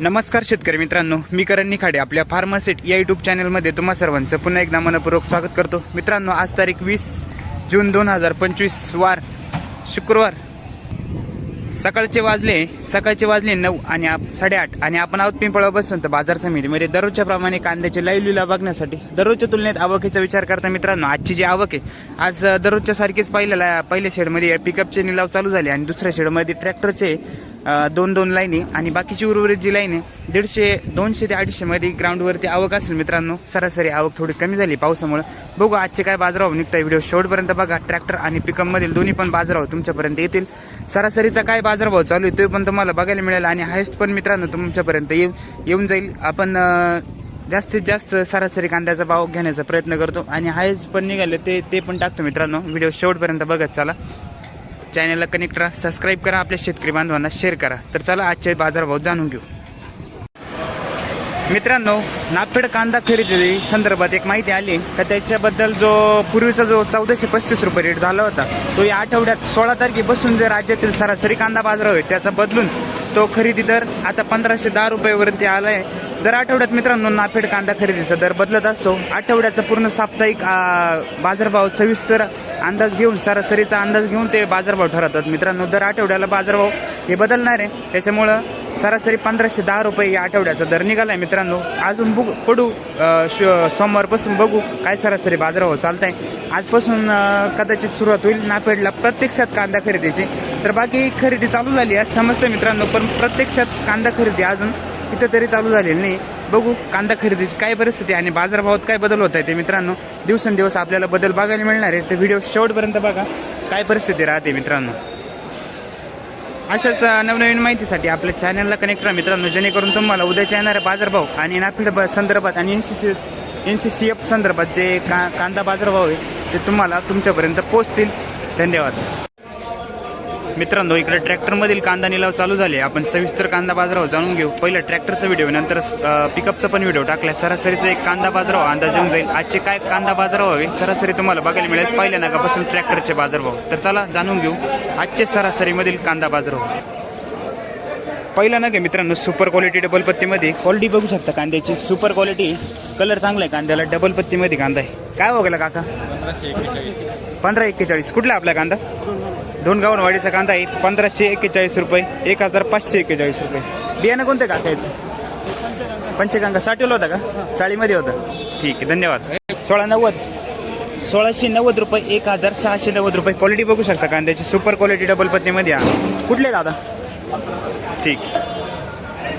नमस्कार शेतकरी मित्रांनो मी करण निखाडे आपल्या फार्मासेट या युट्यूब चॅनलमध्ये तुम्हा सर्वांचं पुन्हा एकदा मनपूर्वक स्वागत करतो. मित्रांनो आज तारीख वीस जून दोन हजार पंचवीस वार शुक्रवार. सकाळचे वाजले सकाळचे वाजले नऊ आणि आप साडेआठ आणि आपण आहोत पिंपळा बसून. तर बाजार समितीमध्ये दररोजच्या प्रमाणे कांद्याचे लाईव्ह लिला बघण्यासाठी दररोजच्या तुलनेत आवकेचा विचार करता मित्रांनो आजची जी आवक आहे आज दररोजच्या सारखीच पहिल्या पहिल्या शेडमध्ये पिकअपचे निलाव चालू झाले आणि दुसऱ्या शेडमध्ये ट्रॅक्टरचे दोन दोन लाईनी आणि बाकीची उर्वरित जी लाईन आहे दीडशे दोनशे ते अडीचशे मध्ये ग्राउंडवरती आवक असेल मित्रांनो. सरासरी आवक थोडी कमी झाली पावसामुळे. बघू आजचे काय बाजाराव निघताय. व्हिडिओ शेवटपर्यंत बघा. ट्रॅक्टर आणि पिकअप मधील दोन्ही पण बाजाराव तुमच्यापर्यंत येतील. सरासरीचा काय बाजारभाव चालू आहे तो पण तुम्हाला बघायला मिळेल आणि हायस्ट पण मित्रांनो तुमच्यापर्यंत येऊ येऊन जाईल. आपण जास्तीत जास्त सरासरी कांद्याचा भाव घेण्याचा प्रयत्न करतो आणि हायस्ट पण निघाले ते ते पण टाकतो मित्रांनो. व्हिडिओ शेवटपर्यंत बघत चला. चॅनलला कनेक्ट राहा सबस्क्राईब करा आपल्या शेतकरी बांधवांना शेअर करा. तर चला आजचे बाजारभाव जाणून घेऊ. मित्रांनो नागपेड कांदा खरेदी संदर्भात एक माहिती आली. तर त्याच्याबद्दल जो पूर्वीचा जो चौदाशे पस्तीस रुपये रेट झाला होता तो या आठवड्यात सोळा तारखेपासून जे राज्यातील सरासरी कांदा बाजार होईल त्याचा बदलून तो खरेदी दर आता पंधराशे दहा रुपयावरती आलाय. दर आठवड्यात मित्रांनो नाफेड कांदा खरेदीचा दर बदलत असतो. आठवड्याचा पूर्ण साप्ताहिक बाजारभाव सविस्तर अंदाज घेऊन सरासरीचा अंदाज घेऊन ते बाजारभाव ठरवतात. मित्रांनो दर आठवड्याला बाजारभाव हे बदलणार आहे. त्याच्यामुळं सरासरी पंधराशे दहा रुपये या आठवड्याचा दर निघालाय मित्रांनो. अजून बघू पडू श- सोमवारपासून बघू काय सरासरी बाजारभाव चालत आहे आजपासून कदाचित सुरुवात होईल. नाफेडला प्रत्यक्षात कांदा खरेदीची. तर बाकी खरेदी चालू झाली आहे. समजतं मित्रांनो पण प्रत्यक्षात कांदा खरेदी अजून इथं तरी चालू झालेली नाही. बघू कांदा खरेदीची काय परिस्थिती आणि बाजारभावात काय बदल होत आहे ते मित्रांनो दिवसेंदिवस आपल्याला बदल बघायला मिळणार आहे. तर व्हिडिओ शेवटपर्यंत बघा काय परिस्थिती राहते मित्रांनो. अशाच नवनवीन माहितीसाठी आपल्या चॅनलला कनेक्ट राहा मित्रांनो जेणेकरून तुम्हाला उद्याच्या येणाऱ्या बाजारभाव आणि नाफेड संदर्भात आणि N C C N C C F संदर्भात जे का कांदा बाजारभाव आहे ते तुम्हाला तुमच्यापर्यंत पोचतील धन्यवाद. मित्रांनो इकडे ट्रॅक्टरमधील कांदा निलाव चालू झाले. आपण सविस्तर कांदा बाजारावर जाणून घेऊ. पहिलं ट्रॅक्टरचा व्हिडिओ नंतर पिकअपचा पण व्हिडिओ टाकलाय. सरासरीचा एक कांदा बाजाराव अंदाज येऊन जाईल. आजचे काय कांदा बाजाराव हवे सरासरी तुम्हाला बघायला मिळेल. पहिल्या नगापासून ट्रॅक्टरचे बाजारभाव. तर चला जाणून घेऊ. आजचे सरासरीमधील कांदा बाजारभाव. पहिला नग आहे मित्रांनो सुपर क्वालिटी डबल पत्तीमध्ये. क्वालिटी बघू शकता कांद्याची. सुपर क्वालिटी कलर चांगला आहे कांद्याला. डबल पत्तीमध्ये कांदा आहे. काय बघायला काका? पंधरा एक्केचाळीस कुठला आपला कांदा? दोन गावन वाडीचा कांदा आहे. पंधराशे एक्केचाळीस रुपये एक हजार पाचशे एक्केचाळीस रुपये. बियाणं कोणतं काकायचं पंचगंगा. साठवलं होता का? चाळीमध्ये होता. ठीक आहे धन्यवाद. सोळा नव्वद. सोळाशे नव्वद रुपये एक हजार सहाशे नव्वद रुपये. क्वालिटी बघू शकता कांद्याची. सुपर क्वालिटी डबल पत्नीमध्ये हा कुठले दादा? ठीक.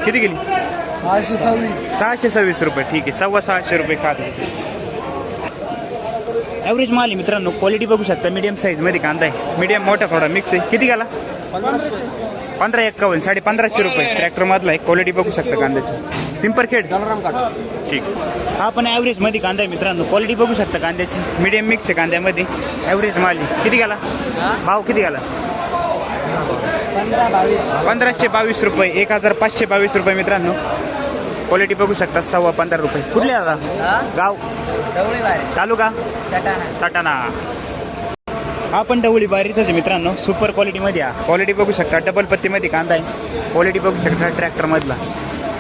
किती गेली सहाशे सव्वीस. सहाशे सव्वीस रुपये. ठीक आहे सव्वा सहाशे रुपये खात ॲव्हरेज माल आहे मित्रांनो. क्वालिटी बघू शकता. मीडियम साईजमध्ये कांदा आहे. मीडियम मोठा थोडा. मिक्स आहे. किती गेला? पंधरा एक्कावन्न साडे पंधराशे रुपये. ट्रॅक्टर मधला आहे. क्वालिटी बघू शकता कांद्याची. पिंपरखेड ठीक. हा पण ॲव्हरेजमध्ये कांदा आहे मित्रांनो. क्वालिटी बघू शकता कांद्याची. मीडियम मिक्स आहे कांद्यामध्ये. ॲव्हरेज माल आहे. किती गेला? भाव किती गेला? पंधराशे बावीस रुपये. एक हजार पाचशे बावीस रुपये मित्रांनो. क्वालिटी बघू शकता. सव्वा पंधरा रुपये. कुठले दादा? गाव? तालुका? सटाणा. सटाणा. हा पण डवळी बारीचाच आहे मित्रांनो. सुपर क्वालिटीमध्ये हा क्वालिटी बघू शकता. डबल पत्तीमध्ये कांदा आहे. क्वालिटी बघू शकता ट्रॅक्टर मधला.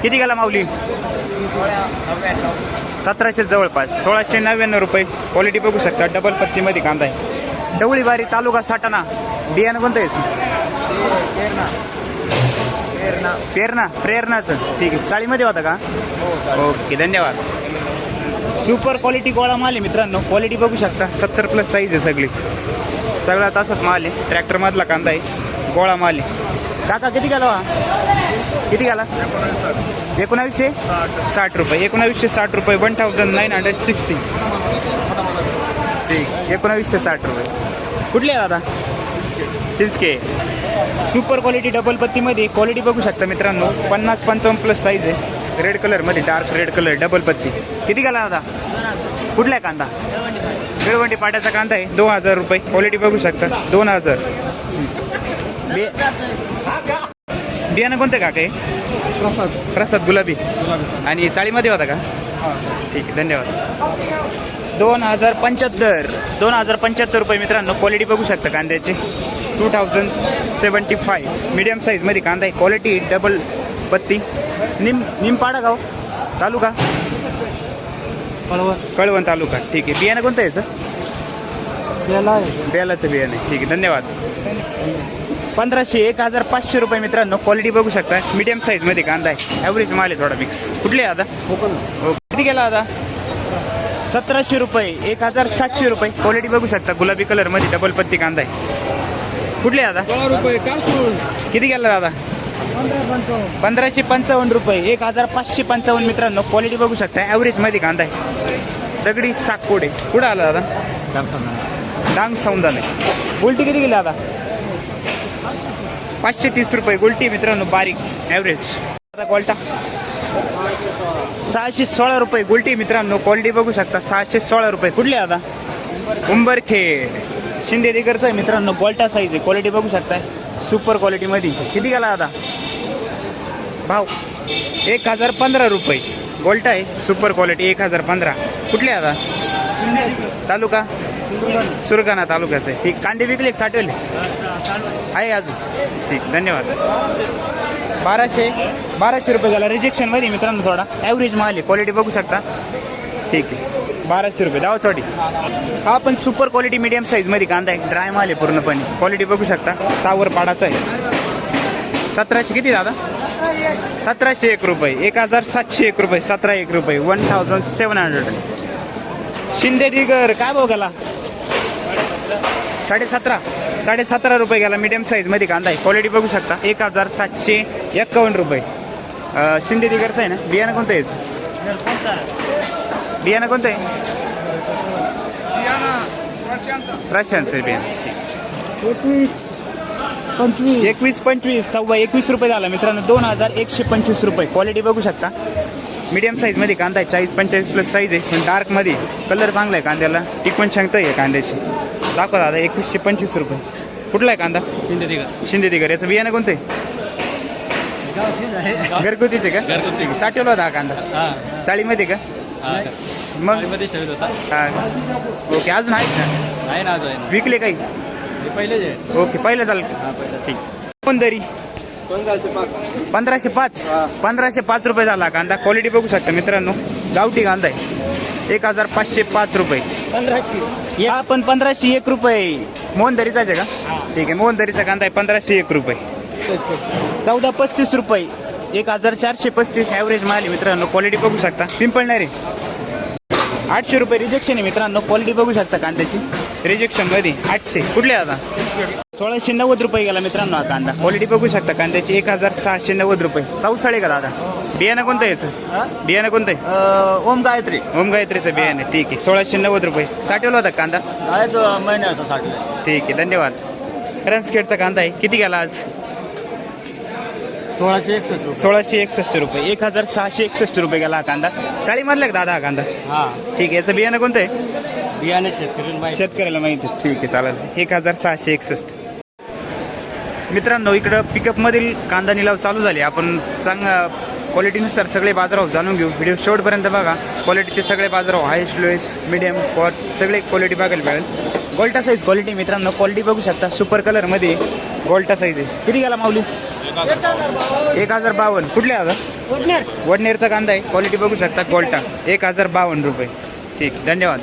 किती गेला माऊली? सतराशे जवळपास. सोळाशे नव्याण्णव रुपये. क्वालिटी बघू शकता. डबल पत्तीमध्ये कांदा आहे. डवळी बारी तालुका साटाणा. बियाणं कोणतं आहे? पेरणा पेरणा पेरणा प्रेरणाचं. ठीक आहे. चाळीमध्ये होता का? ओके धन्यवाद. सुपर क्वालिटी गोळा माल आहे मित्रांनो. क्वालिटी बघू शकता. सत्तर प्लस साईज आहे सगळी. सगळा तसाच माल आहे. ट्रॅक्टर मधला कांदा आहे. गोळा माल आहे. काका किती गेला हा? किती गेला? एकोणावीसशे? साठ रुपये. एकोणावीसशे साठ रुपये. One thousand nine hundred sixty ठीक एकोणावीसशे साठ रुपये. कुठले आहे दादा? चिंचके सुपर क्वालिटी डबल पत्तीमध्ये. क्वालिटी बघू शकता मित्रांनो. पन्नास पंचावन्न प्लस साईज आहे. रेड कलरमध्ये डार्क रेड कलर डबल पत्ती. किती गेला दादा कुठला आहे कांदा? बेळवंडी पाट्याचा कांदा आहे. दोन हजार रुपये. क्वालिटी बघू शकता. दोन हजार. बे बियाणं कोणतं काका आहे प्रसाद. प्रसाद गुलाबी. आणि चाळीमध्ये होता का? ठीक आहे धन्यवाद. दोन हजार पंच्याहत्तर. दोन हजार पंच्याहत्तर रुपये मित्रांनो. क्वालिटी बघू शकता कांद्याची. Two thousand seventy five medium साईजमध्ये कांदा आहे. क्वालिटी डबल पत्ती. निम निमपाडा गाव तालुका? कळवण. तालुका. ठीक आहे. बियाणं कोणतं आहे सर? बेलाचं बियाणं. ठीक आहे. धन्यवाद. पंधराशे एक हजार पाचशे रुपये मित्रांनो क्वालिटी बघू शकता. मीडियम साईजमध्ये कांदा आहे. ॲव्हरेज माल आहे थोडा मिक्स कुठले आता? किती गेला आता? सतराशे रुपये. एक हजार सातशे रुपये. क्वालिटी बघू शकता. गुलाबी कलरमध्ये डबल पत्ती कांदा आहे. कुठले आता? किती गेला दादा पंधराशे पंचावन्न रुपये. एक हजार पाचशे पंचावन्न मित्रांनो क्वालिटी बघू शकता. ॲव्हरेजमध्ये कांदा आहे. दगडी साकोडे कुठं आला दादा? डांग सौंदाने. गोलटी किती गेली दादा पाचशे तीस रुपये. गुलटी मित्रांनो बारीक. ॲव्हरेज दादा क्वालिटा सहाशे सोळा रुपये. गुलटी मित्रांनो क्वालिटी बघू शकता. सहाशे सोळा रुपये. कुठले दादा उंबरखेड. शिंदे दिगरचा आहे मित्रांनो गोल्टा साईज आहे. क्वालिटी बघू शकताय. सुपर क्वालिटीमध्ये किती गेला दादा भाव एक हजार पंधरा रुपये. गोल्टा आहे सुपर क्वालिटी एक हजार पंधरा. कुठले आता? तालुका? सुरगाणा तालुक्याचं आहे. ठीक कांदे विकले एक साठवले? आहे अजून. ठीक धन्यवाद. बाराशे बाराशे रुपये झाला रिजेक्शनमध्ये मित्रांनो थोडा. ॲव्हरेज माल आहे क्वालिटी बघू शकता. ठीक आहे बाराशे रुपये. दहा चौटी हा पण सुपर क्वालिटी मीडियम साईजमध्ये कांदा आहे. ड्राय माल आहे पूर्णपणे. क्वालिटी बघू शकता. सावर पाडाचा आहे. सतराशे किती दादा? सतराशे एक रुपये. एक हजार सातशे एक रुपये. सतरा एक रुपये. One thousand seven hundred Shinde दिगर. काय भाव गेला? साडे सतरा साडे सतरा रुपये गेला. मीडियम साईजमध्ये कांदा आहे. क्वालिटी बघू शकता. एक हजार सातशे एक्कावन्न रुपये. शिंदे दिगरचं आहे ना? बियाणं कोणतं आहे? बियाणं कोणतं आहे? प्रशांतचं. आहे बियाणं एकवीस पंचवीस सव्वा एकवीस रुपये झाला. मित्रांनो दोन हजार एकशे पंचवीस रुपये. क्वालिटी बघू शकता. मीडियम साईजमध्ये कांदा आहे. चाळीस पंचेचाळीस प्लस साईज आहे. पण डार्कमध्ये कलर चांगला आहे कांद्याला. टिकवण क्षमता आहे कांद्याची. दाखवा दादा एकवीसशे पंचवीस रुपये. कुठला आहे कांदा? शिंदे दिगर याचं बियाणं कोणतं आहे? घरगुतीचे का? घरगुती. साठवला होता हा कांदा. हा. चाळीमध्ये का? हा. मग? होता. हा ओके अजून आहेत आहे ना अजून विकले काही? ओके पहिलं चालेल पहिलं. ठीक. कोण तरी पंधराशे पाच. पंधराशे पाच? रुपये झाला. कांदा क्वालिटी बघू शकता मित्रांनो. गावठी कांदा आहे. एक हजार पाचशे पाच रुपये. पंधराशे. हा पण पंधराशे एक रुपये. मोहनदरीचा आहे का? ठीक आहे मोहनदरीचा कांदा आहे पंधराशे एक रुपये. चौदा पस्तीस रुपये. एक हजार चारशे पस्तीस ॲव्हरेज माल आहे मित्रांनो. क्वालिटी बघू शकता. पिंपळणारे आठशे रुपये रिजेक्शन आहे मित्रांनो. क्वालिटी बघू शकता कांद्याची. रिजेक्शनमध्ये. आठशे. कुठले आता सोळाशे नव्वद रुपये गेला मित्रांनो हा कांदा. क्वालिटी बघू शकता कांद्याची एक हजार सहाशे नव्वद रुपये. चौसाळे का दादा? बियाणं कोणतं आहे याचं बियाणं कोणतं? आहे ओम गायत्री. ओम गायत्रीचं बियाणं. आहे. ठीक आहे. सोळाशे नव्वद रुपये. साठवला होता कांदा? आहे तो महिन्याचा साठी ठीक आहे. धन्यवाद. रन्सखेडचा कांदा आहे. किती गेला आज? सोळाशे एकसष्ट सोळाशे एकसष्ट रुपये. एक हजार सहाशे एकसष्ट रुपये गेला हा कांदा. चाळीमधला का दादा हा कांदा? हा. ठीक आहे. याचं बियाणं कोणतं आहे? बियाणे शेतकरी माहिती. शेतकऱ्याला माहिती. आहे. ठीक आहे चालेल. एक हजार सहाशे एकसष्ट. मित्रांनो इकडं पिकअपमधील कांदा निलाव चालू झाले. आपण चांगल्या क्वालिटीनुसार सगळे बाजारभाव जाणून घेऊ. व्हिडिओ शेवटपर्यंत बघा. क्वालिटीचे सगळे बाजारभाव हायस्ट लोएस्ट मिडियम कॉट सगळे क्वालिटी बघायला मिळेल. गोल्टा साईज क्वालिटी मित्रांनो क्वालिटी बघू शकता. सुपर कलरमध्ये गोल्टा साईज आहे. किती गेला माऊली? एक हजार बावन्न. कुठले आता? वडनेरचा कांदा आहे. क्वालिटी बघू शकता. गोल्टा एक हजार बावन्न रुपये. ठीक. धन्यवाद.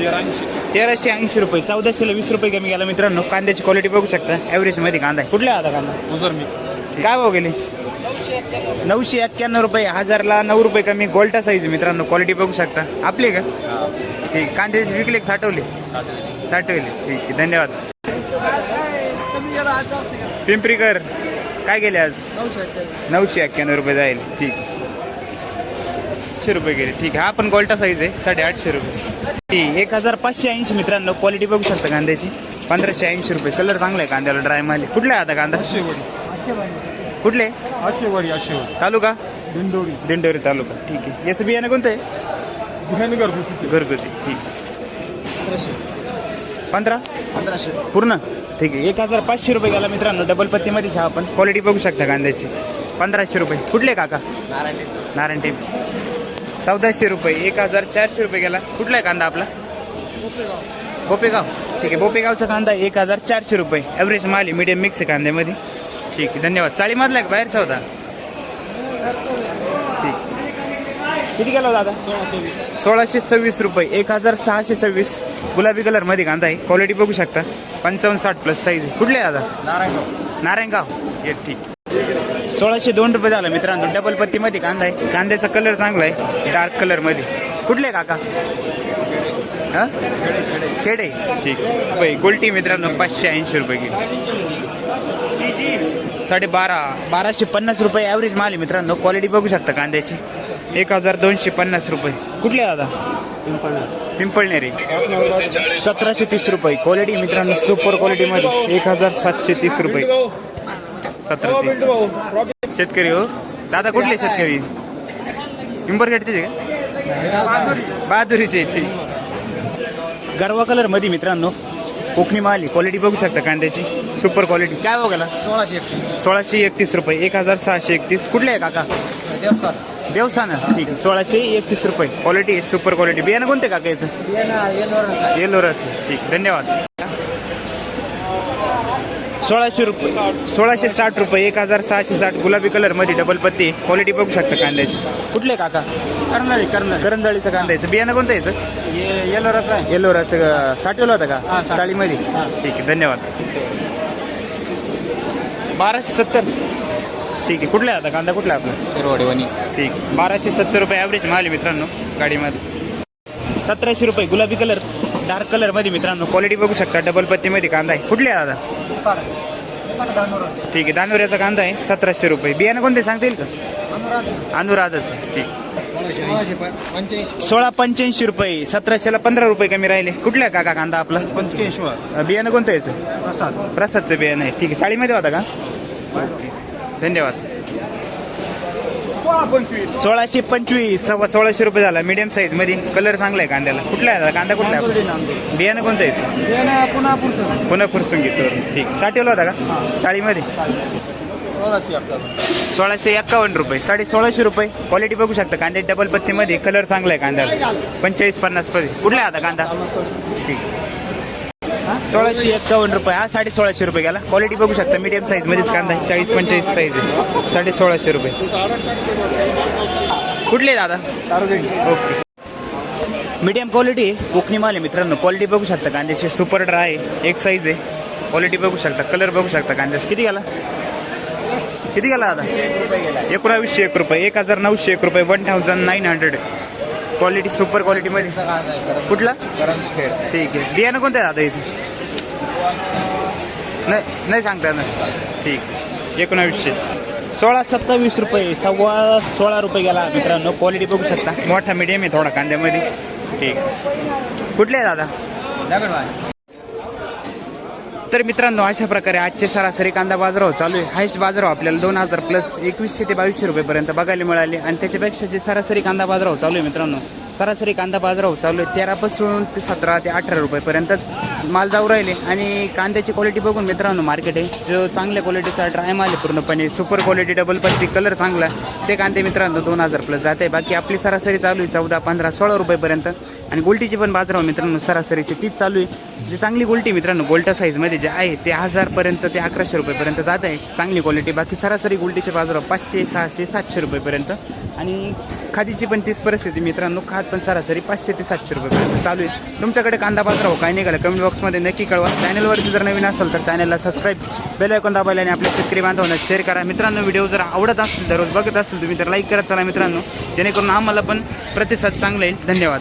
तेराशे. ऐंशी रुपये चौदाशेला वीस रुपये कमी गेला मित्रांनो. कांद्याची क्वालिटी बघू शकता. ॲव्हरेजमध्ये कांदा आहे. कुठला आता कांदा? उजर मी काय भाव गेले? नऊशे एक्क्याण्णव रुपये हजारला नऊ रुपये कमी. गोल्टा साईज मित्रांनो. क्वालिटी बघू शकता. आपले का? ठीक. कांद्याचे विकले का साठवले. साठवले. ठीक आहे. धन्यवाद. पिंपरीकर काय गेले आज? नऊशे एक्क्याण्णव रुपये जाईल. ठीक. आठशे रुपये गेले. ठीक आहे. हा पण गोल्टा साईज आहे. साडेआठशे रुपये. ठीक एक हजार पाचशे ऐंशी मित्रांनो क्वालिटी बघू शकता कांद्याची. पंधराशे ऐंशी रुपये. कलर चांगला आहे कांद्याला ड्राय माल. कुठला आहे आता कांदा? कुठले? आशेवाडी आशेवाडी तालुका? दिंडोरी. दिंडोरी तालुका. ठीक आहे. याचं बियाणं कोणतं आहे? घरगुती. घरगुती. ठीक पंधरा? पंधराशे. पूर्ण? ठीक आहे. एक हजार पाचशे रुपये गेला मित्रांनो. डबल पत्तीमध्ये चहा आपण. क्वालिटी बघू शकता कांद्याची. पंधराशे रुपये. कुठले काका? नारायण टेप चौदाशे रुपये एक हजार चारशे रुपये गेला. कुठला आहे कांदा आपला? बोपेगाव. ठीक आहे बोपेगावचा कांदा एक हजार चारशे रुपये. ॲव्हरेज माल आहे मीडियम मिक्स कांद्यामध्ये. ठीक आहे धन्यवाद. चाळीमधला आहे का बाहेरचा होता? ठीक. किती गेला दादा? सोळाशे सव्वीस रुपये एक हजार सहाशे सव्वीस. गुलाबी कलरमध्ये कांदा आहे. क्वालिटी बघू शकता. पंचावन्न साठ प्लस साईज कुठले आहे दादा? नारायणगाव. ये ठीक. सोळाशे दोन रुपये झालं मित्रांनो. डबल पत्तीमध्ये कांदा आहे. कांद्याचा कलर चांगला आहे. डार्क कलरमध्ये. कुठले काका? हां? खेडे. ठीक रुपये गोल्टी मित्रांनो. पाचशे ऐंशी रुपये किलो. साडेबारा बाराशे पन्नास रुपये ॲव्हरेज माल आहे मित्रांनो. क्वालिटी बघू शकता कांद्याची. एक हजार दोनशे पन्नास रुपये. कुठले दादा? पिंपळनेरी सतराशे तीस रुपये. क्वालिटी मित्रांनो. सुपर क्वालिटीमध्ये एक हजार सातशे तीस रुपये. सतरा तीस. शेतकरी हो. दादा कुठले शेतकरी? पिंपरखेडचे का? बहादुरीचे. ठीक. गरवा कलरमध्ये मित्रांनो कोकणी माल क्वालिटी बघू शकता कांद्याची. सुपर क्वालिटी काय बघायला सोळाशे एकतीस. सोळाशे एकतीस रुपये. एक हजार सहाशे एकतीस. कुठले आहे काका? देवसाना. ठीक. आहे सोळाशे एकतीस रुपये. क्वालिटी सुपर क्वालिटी बियाणं कोणते काका याचं? येलोराचं. ठीक. धन्यवाद. सोळाशे रुपये सोळाशे साठ रुपये एक हजार सहाशे साठ गुलाबी कलरमध्ये डबल पत्ती. क्वालिटी बघू शकता कांद्याची. कुठले काका? करणारी करणार करंजाळीचं कांद्याचं. बियाणं कोणतं याचं येलोराचा आहे. येलोराचं साठवलं होतं का. चाळीमध्ये. ठीक आहे धन्यवाद. बाराशे सत्तर. ठीक आहे कुठला आता कांदा? कुठला आपला? शिरवाडीवाणी. ठीक. बाराशे सत्तर रुपये ॲव्हरेज माल मित्रांनो गाडीमध्ये. सतराशे रुपये गुलाबी कलर डार्क कलरमध्ये मित्रांनो क्वालिटी बघू शकता डबल पत्तीमध्ये कांदा आहे. कुठले दादा ठीक आहे दानोऱ्याचा कांदा आहे सतराशे रुपये. बियाणं कोणते सांगता येईल का? अनुराधच. ठीक. सोळा पंच्याऐंशी रुपये सतराशेला पंधरा रुपये कमी राहिले. कुठल्या आहे काका कांदा आपला? पंचकेश्वर बियाणं कोणतं याचं? प्रसाद. प्रसादचं बियाणं आहे. ठीक आहे चाळीमध्ये होता का? धन्यवाद. सोळाशे पंचवीस. सव्वा सोळाशे रुपये झाला. मीडियम साईजमध्ये. कलर चांगला आहे कांद्याला. कुठला आहे? कांदा कुठला आहे? बियाणं कोणतं आहे? पुन्हा पुन्हा फुरसून घेतो ठीक. साठवला होता का? चाळीमध्ये? सोळाशे एक्कावन्न रुपये. साडे सोळाशे रुपये. क्वालिटी बघू शकता. कांदे डबल पत्तीमध्ये. कलर चांगला आहे कांद्याला. पंचेचाळीस पन्नासमध्ये. कुठला आहे आता कांदा? ठीक. सोळाशे एक्कावन्न रुपये. हा साडे सोळाशे रुपये गेला. क्वालिटी बघू शकता. मीडियम साईज मध्येच कांदा. आहे चाळीस पंचेचाळीस साईज आहे. साडे सोळाशे रुपये. कुठले दादा? ओके मीडियम क्वालिटी कोकणी माल आहे मित्रांनो. क्वालिटी बघू शकता. कांद्याची सुपर ड्राय आहे. एक साईज आहे. क्वालिटी बघू शकता. कलर बघू शकता. कांद्याचा किती गेला? किती गेला दादा? एकोणावीसशे एक रुपये. एक हजार नऊशे एक रुपये. One thousand nine hundred quality super क्वालिटीमध्ये कुठला? ठीक आहे. बियाणं कोणतं आहे दादा याचं? नाही नाही सांगता ना ठीक. एकोणावीसशे. सोळा सत्तावीस रुपये सव्वा सोळा रुपये गेला मित्रांनो. क्वालिटी बघू शकता. मोठा मीडियम आहे थोडा कांद्यामध्ये. ठीक. कुठले आहे दादा? तर मित्रांनो अशा प्रकारे आजचे सरासरी कांदा बाजारावर चालू आहे. हायस्ट बाजारावर आपल्याला दोन हजार प्लस एकवीसशे ते बावीसशे रुपयेपर्यंत बघायला मिळाले. आणि त्याच्यापेक्षा जे सरासरी कांदा बाजारावर चालू आहे मित्रांनो सरासरी कांदा बाजारावर चालू आहे तेरापासून ते सतरा ते अठरा रुपयेपर्यंत. माल जाऊ राहिले. आणि कांद्याची क्वालिटी बघून मित्रांनो मार्केट आहे. जो चांगल्या क्वालिटीचा ड्राय माल आहे पूर्णपणे. सुपर क्वालिटी डबल पत्ती कलर चांगला ते कांदे मित्रांनो दोन हजार प्लस जाते. बाकी आपली सरासरी चालू आहे चौदा पंधरा सोळा रुपयेपर्यंत. आणि गोल्टीची पण बाजारावर मित्रांनो सरासरीची तीच चालू आहे. जी चांगली गोल्टी मित्रांनो गोल्टा साईजमध्ये जे आहे ते हजारपर्यंत ते अकराशे रुपयेपर्यंत जात आहे. चांगली क्वालिटी बाकी सरासरी गोल्टीचे बाजारावर पाचशे सहाशे सातशे रुपयेपर्यंत. आणि खादीची पण तीच परिस्थिती मित्रांनो. खाद पण सरासरी पाचशे ते सातशे रुपयेपर्यंत चालू आहे. तुमच्याकडे कांदा बाजारावर काय निघालं? कमी बॉक्समध्ये नक्की कळवा. चॅनलवरती जर नवीन असेल तर चॅनलला सबस्क्राईब बेल ऐकून दाबायला आणि आपल्या शेतकरी बांधवांना शेअर करा. मित्रांनो व्हिडिओ जर आवडत असेल दररोज बघत असेल तुम्ही तर लाईक करत चला मित्रांनो जेणेकरून आम्हाला पण प्रतिसाद चांगला येईल. धन्यवाद.